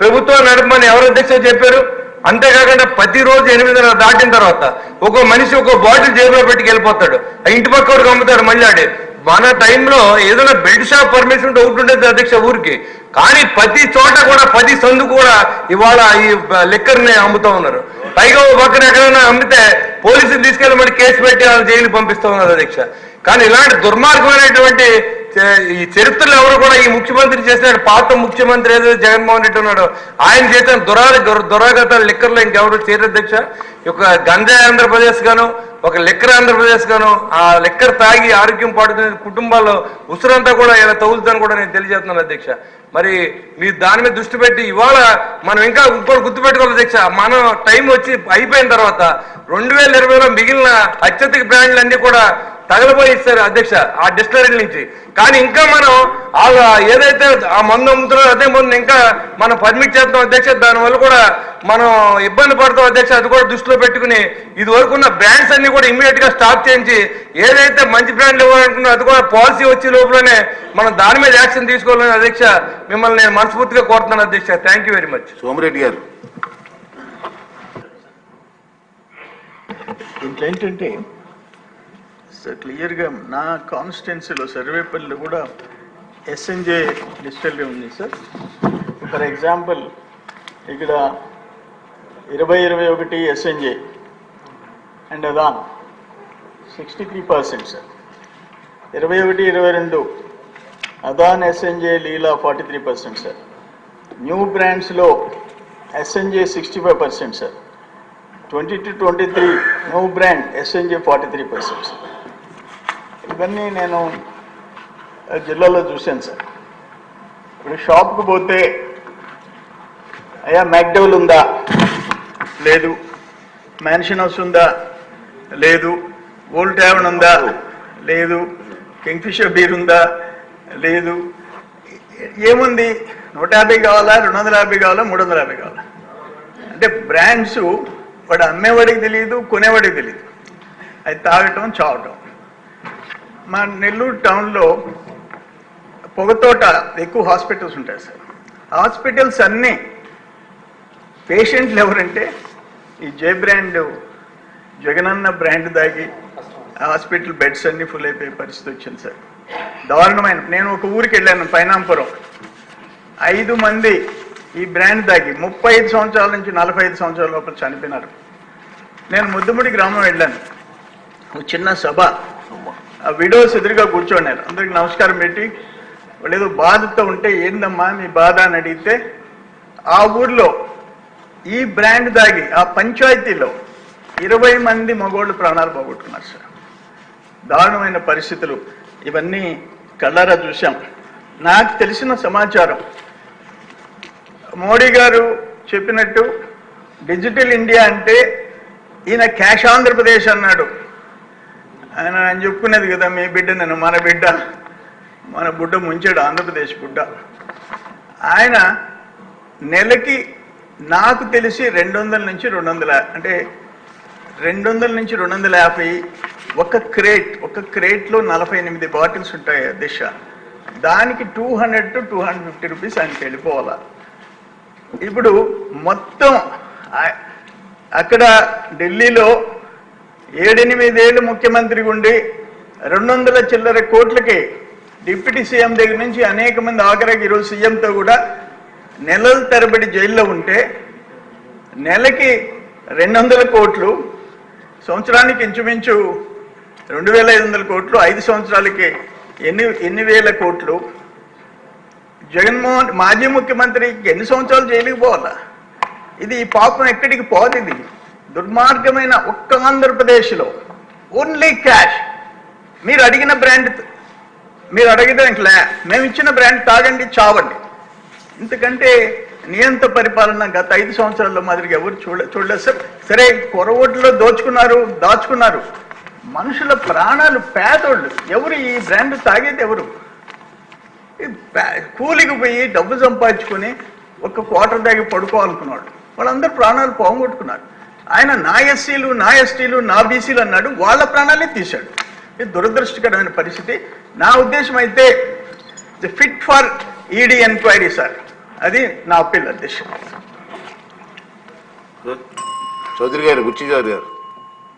ప్రభుత్వం నడపమని ఎవరు అధ్యక్షులు చెప్పారు? అంతేకాకుండా ప్రతిరోజు ఎనిమిదిన్నర దాటిన తర్వాత ఒక మనిషి ఒక బాటిల్ జేబులో పెట్టుకు వెళ్ళిపోతాడు. ఆ ఇంటి పక్క వరకు అమ్ముతాడు మళ్ళీ మన టైంలో ఏదైనా బెల్ట్ షాప్ పర్మిషన్ ఉంటే ఒకటి ఉండేది అధ్యక్ష ఊరికి. కానీ ప్రతి చోట కూడా ప్రతి సందు కూడా ఇవాళ ఈ లిక్కర్ని అమ్ముతా ఉన్నారు. పైగా ఓ పక్కన ఎక్కడైనా అమ్మితే పోలీసులు తీసుకెళ్ళి మరి కేసు పెట్టి వాళ్ళని జైలు పంపిస్తా ఉన్నారు అధ్యక్ష. కానీ ఇలాంటి దుర్మార్గమైనటువంటి ఈ చరిత్రలో ఎవరు కూడా ఈ ముఖ్యమంత్రి చేసిన పాత ముఖ్యమంత్రి ఏదైతే జగన్మోహన్ రెడ్డి ఉన్నాడు. ఆయన చేసిన దురా దుర- దురాగతాల లిక్కర్లో ఇంకెవరు చేరధ్యక్ష ఒక ఈ గంజాయి ఆంధ్రప్రదేశ్ గాను ఒక లిక్కర్ ఆంధ్రప్రదేశ్ గాను ఆ లిక్కర్ తాగి ఆరోగ్యం పాడుతున్న కుటుంబాల్లో ఉసురంతా కూడా ఇలా తగులుతుందని కూడా నేను తెలియజేస్తున్నాను అధ్యక్ష. మరి మీరు దాని మీద దృష్టి పెట్టి ఇవాళ మనం ఇంకా ఇంకోటి గుర్తుపెట్టుకోవాలి అధ్యక్ష. మనం టైం వచ్చి అయిపోయిన తర్వాత రెండు వేల ఇరవైలో మిగిలిన అత్యధిక బ్రాండ్లు అన్ని కూడా తగలబోయి ఇస్తారు అధ్యక్ష ఆ డిస్టలరీ నుంచి. కానీ ఇంకా మనం ఆ ఏదైతే ఆ మందు అమ్ముతున్నారో అదే మందు ఇంకా మనం పర్మిట్ చేస్తాం అధ్యక్ష. దానివల్ల కూడా మనం ఇబ్బంది పడతాం అధ్యక్ష. అది కూడా దృష్టిలో పెట్టుకుని ఇది వరకు ఉన్న బ్రాండ్స్ అన్ని కూడా ఇమీడియట్గా స్టాప్ చేయించి ఏదైతే మంచి బ్రాండ్లు ఇవ్వాలనుకున్నా అది కూడా పాలసీ వచ్చే లోపలనే మనం దాని మీద యాక్షన్ తీసుకోవాలని అధ్యక్ష మిమ్మల్ని నేను మనస్ఫూర్తిగా కోరుతున్నాను అధ్యక్ష. Thank you very much Somireddy garu. దీంట్లో ఏంటంటే సార్ క్లియర్గా నా కాన్స్టిట్యున్సీలో సర్వేపల్లిలో కూడా ఎస్ఎన్జే డిజిటల్గా ఉంది సార్. ఫర్ ఎగ్జాంపుల్ ఇక్కడ ఇరవై ఇరవై ఒకటి ఎస్ఎన్జే అండ్ అదాన్ సిక్స్టీ త్రీ పర్సెంట్ సార్. ఇరవై ఒకటి ఇరవై రెండు అదాన్ SNJ Leela forty three percent sir new బ్రాండ్స్లో SNJ sixty five percent sir. Twenty two twenty three new brand SNJ forty three percent sir. ఇవన్నీ నేను జిల్లాలో చూశాను సార్. ఇప్పుడు షాప్కి పోతే అయ్యా మ్యాక్డెవల్ ఉందా? లేదు. మ్యాన్షన్ హౌస్ ఉందా? లేదు. ఓల్డ్ ట్యావెన్ ఉందా? లేదు. కింగ్ఫిషర్ బీర్ ఉందా? లేదు. ఏముంది? నూట యాభై కావాలా? రెండు వందల యాభై కావాలా? మూడు వందల యాభై కావాలా? అంటే బ్రాండ్స్ వాడు అమ్మేవాడికి తెలియదు కొనేవాడికి తెలియదు అది తాగటం చావటం. మా నెల్లూరు టౌన్లో పొగతోట ఎక్కువ హాస్పిటల్స్ ఉంటాయి సార్. హాస్పిటల్స్ అన్నీ పేషెంట్లు ఎవరంటే ఈ జే బ్రాండ్ జగనన్న బ్రాండ్ దాగి హాస్పిటల్ బెడ్స్ అన్నీ ఫుల్ అయిపోయే పరిస్థితి వచ్చింది సార్. దారుణమైన నేను ఒక ఊరికి వెళ్ళాను పైనాంపురం. ఐదు మంది ఈ బ్రాండ్ దాగి ముప్పై ఐదు సంవత్సరాల నుంచి నలభై ఐదు సంవత్సరాల లోపల చనిపోయినారు. నేను ముద్దుముడి గ్రామం వెళ్ళాను. ఒక చిన్న సభ విడోస్ ఎదురుగా కూర్చోన్నారు అందరికి నమస్కారం పెట్టి. వాళ్ళు ఏదో బాధతో ఉంటే ఏందమ్మా మీ బాధ అని అడిగితే ఆ ఊర్లో ఈ బ్రాండ్ దాగి ఆ పంచాయతీలో ఇరవై మంది మగోళ్ళు ప్రాణాలు పోగొట్టుకున్నారు సార్. దారుణమైన పరిస్థితులు. ఇవన్నీ కళ్ళారా చూశాం. నాకు తెలిసిన సమాచారం మోడీ గారు చెప్పినట్టు డిజిటల్ ఇండియా అంటే ఈయన క్యాష్ ఆంధ్రప్రదేశ్ అన్నాడు. ఆయన ఆయన చెప్పుకునేది కదా మీ బిడ్డ నేను మన బిడ్డ మన బుడ్డ ముంచాడు ఆంధ్రప్రదేశ్ బుడ్డ. ఆయన నెలకి నాకు తెలిసి రెండు వందల నుంచి రెండు వందల అంటే రెండు వందల నుంచి రెండు వందల యాభై ఒక క్రేట్ ఒక క్రేట్లో నలభై ఎనిమిది బాటిల్స్ ఉంటాయి దిశ. దానికి two hundred to two hundred fifty rupees ఆయనకి వెళ్ళిపోవాలా. ఇప్పుడు మొత్తం అక్కడ ఢిల్లీలో ఏడెనిమిదేళ్ళు ముఖ్యమంత్రి ఉండి రెండు వందల చిల్లర కోట్లకి డిప్యూటీ సీఎం దగ్గర నుంచి అనేక మంది ఆఖరికి ఈరోజు సీఎంతో కూడా నెలల తరబడి జైల్లో ఉంటే నెలకి రెండు వందల కోట్లు సంవత్సరానికి ఇంచుమించు రెండు వేల ఐదు వందల కోట్లు ఐదు సంవత్సరాలకి ఎన్ని ఎన్ని వేల కోట్లు. జగన్మోహన్ మాజీ ముఖ్యమంత్రికి ఎన్ని సంవత్సరాలు జైలుకి పోవాలా? ఇది ఈ పాపం ఎక్కడికి పోదు ఇది. దుర్మార్గమైన ఒక్క ఆంధ్రప్రదేశ్లో ఓన్లీ క్యాష్ మీరు అడిగిన బ్రాండ్ మీరు అడిగితే లే మేము ఇచ్చిన బ్రాండ్ తాగండి చావండి. ఎందుకంటే నియంత పరిపాలన గత ఐదు సంవత్సరాల్లో మాదిరిగా ఎవరు చూడ చూడలేదు. సార్ సరే కొరవోట్లో దోచుకున్నారు దాచుకున్నారు. మనుషుల ప్రాణాలు పేదోళ్ళు. ఎవరు ఈ బ్రాండ్ తాగేది ఎవరు? కూలికి పోయి డబ్బు సంపాదించుకొని ఒక క్వార్టర్ దాగి పడుకోవాలనుకున్నాడు వాళ్ళందరూ ప్రాణాలు పోగొట్టుకున్నారు ఆయన నా ఎస్సీలు నా ఎస్టీలు నా బీసీలు అన్నాడు వాళ్ళ ప్రాణాలే తీశాడు. ఇది దురదృష్టకరమైన పరిస్థితి. నా ఉద్దేశం అయితే fit for ED enquiry sir అది నా అప్పీల్ అధ్యక్ష చౌదరి గారు గుర్చి చౌదరి గారు.